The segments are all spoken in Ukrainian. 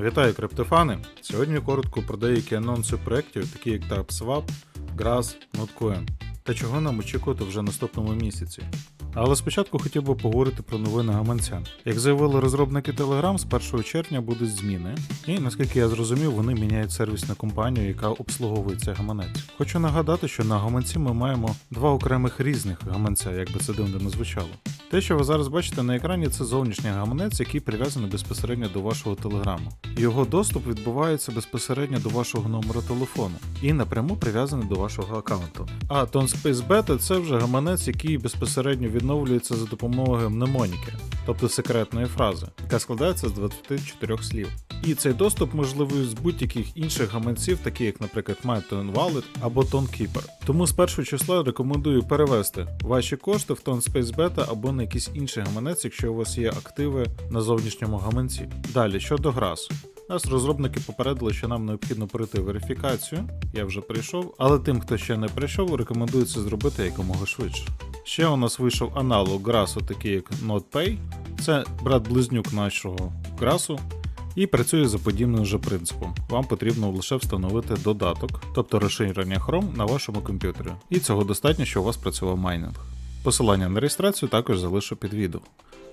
Вітаю криптофани! Сьогодні коротко про деякі анонси проєктів, такі як TapSwap, Grass, Notcoin, та чого нам очікувати вже наступному місяці. Але спочатку хотів би поговорити про новини гаманця. Як заявили розробники Telegram, з 1 червня будуть зміни, і наскільки я зрозумів, вони міняють сервісну компанію, яка обслуговує цей гаманець. Хочу нагадати, що на гаманці ми маємо два окремих різних гаманця, як би це дивно не звучало. Те, що ви зараз бачите на екрані, це зовнішній гаманець, який прив'язаний безпосередньо до вашого телеграму. Його доступ відбувається безпосередньо до вашого номера телефону і напряму прив'язаний до вашого аккаунту. А TonSpace Beta – це вже гаманець, який безпосередньо відновлюється за допомогою мнемоніки, тобто секретної фрази, яка складається з 24 слів. І цей доступ можливий з будь-яких інших гаманців, такі як, наприклад, MyTone Wallet або ToneKeeper. Тому з першого числа рекомендую перевести ваші кошти в ToneSpace Beta або на якийсь інший гаманець, якщо у вас є активи на зовнішньому гаманці. Далі щодо грас. Нас розробники попередили, що нам необхідно пройти верифікацію. Я вже прийшов, але тим, хто ще не прийшов, рекомендую це зробити якомога швидше. Ще у нас вийшов аналог грасу, такий як NotPay. Це брат-близнюк нашого грасу. І працює за подібним же принципом. Вам потрібно лише встановити додаток, тобто розширення Chrome на вашому комп'ютері. І цього достатньо, щоб у вас працював майнинг. Посилання на реєстрацію також залишу під відео.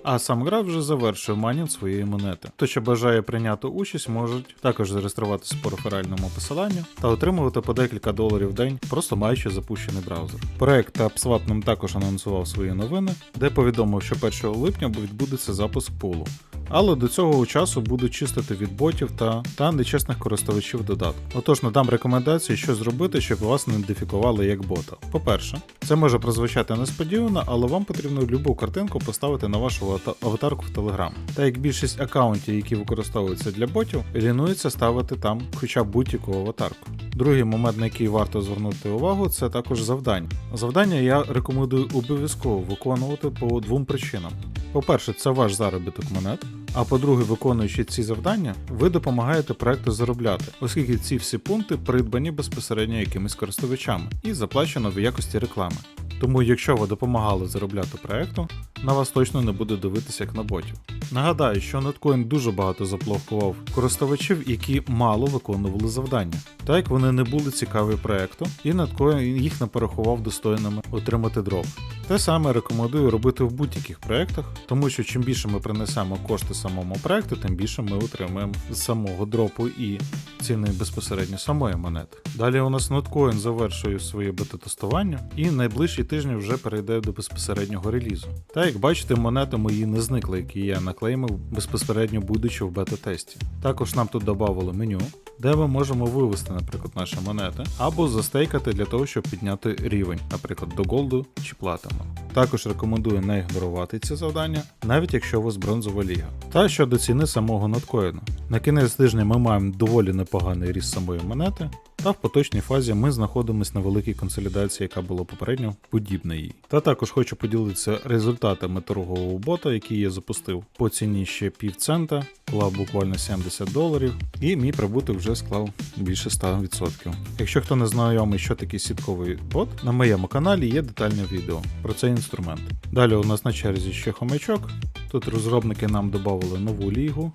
А сам граф вже завершує майнінг своєї монети. Хто ще бажає прийняти участь, можуть також зареєструватися по реферальному посиланню та отримувати по декілька доларів в день, просто маючи запущений браузер. Проект AppSwap нам також анонсував свої новини, де повідомив, що 1 липня відбудеться запуск пулу. Але до цього часу будуть чистити від ботів та, та нечесних користувачів додатку. Отож, надам рекомендації, що зробити, щоб вас не ідентифікували як бота. По-перше, це може прозвучати несподівано, але вам потрібно любу картинку поставити на вашу аватарку в Telegram. Та як більшість аккаунтів, які використовуються для ботів, лінується ставити там хоча б будь-яку аватарку. Другий момент, на який варто звернути увагу, це також завдання. Завдання я рекомендую обов'язково виконувати по двом причинам. По-перше, це ваш заробіток монет. А по-друге, виконуючи ці завдання, ви допомагаєте проекту заробляти, оскільки ці всі пункти придбані безпосередньо якимись користувачами і заплачено в якості реклами. Тому, якщо ви допомагали заробляти проекту, на вас точно не буде дивитися як на ботів. Нагадаю, що Netcoin дуже багато заблокував користувачів, які мало виконували завдання, так як вони не були цікаві проекту, і Netcoin їх не порахував достойними отримати дроп. Те саме рекомендую робити в будь-яких проектах, тому що чим більше ми принесемо кошти самому проекту, тим більше ми отримаємо з самого дропу і ціни безпосередньо самої монети. Далі у нас Notcoin завершує своє бета-тестування і найближчі тижні вже перейде до безпосереднього релізу. Та як бачите, монети мої не зникли, які я наклеймив безпосередньо будучи в бета-тесті. Також нам тут додавали меню, де ми можемо вивести, наприклад, наші монети, або застейкати для того, щоб підняти рівень, наприклад, до голду чи платину. Також рекомендую не ігнорувати ці завдання, навіть якщо у вас бронзова ліга. Та щодо ціни самого ноткоїну. На кінець тижня ми маємо доволі непоганий ріст самої монети, та в поточній фазі ми знаходимося на великій консолідації, яка була попередньо подібна їй. Та також хочу поділитися результатами торгового бота, який я запустив по ціні ще півцента, була буквально 70 доларів, і мій прибуток вже склав більше 100%. Якщо хто не знайомий, що таке сітковий бот, на моєму каналі є детальне відео про цей інструмент. Далі у нас на черзі ще хомячок. Тут розробники нам додали нову лігу,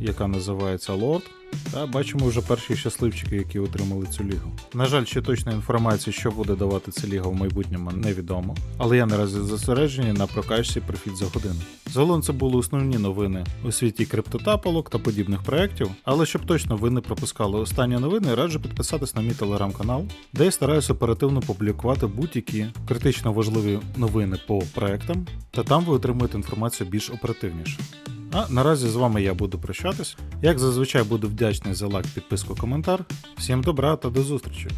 яка називається Lord. Та бачимо вже перші щасливчики, які отримали цю лігу. На жаль, ще точної інформації, що буде давати ця ліга в майбутньому, невідомо. Але я наразі зосереджений на прокачці профіт за годину. Загалом це були основні новини у світі криптотапалок та подібних проєктів. Але щоб точно ви не пропускали останні новини, раджу підписатись на мій телеграм-канал, де я стараюся оперативно публікувати будь-які критично важливі новини по проектам, та там ви отримуєте інформацію більш оперативніше. А наразі з вами я буду прощатись. Як зазвичай буду вдячний за лайк, підписку, коментар. Всім добра та до зустрічі!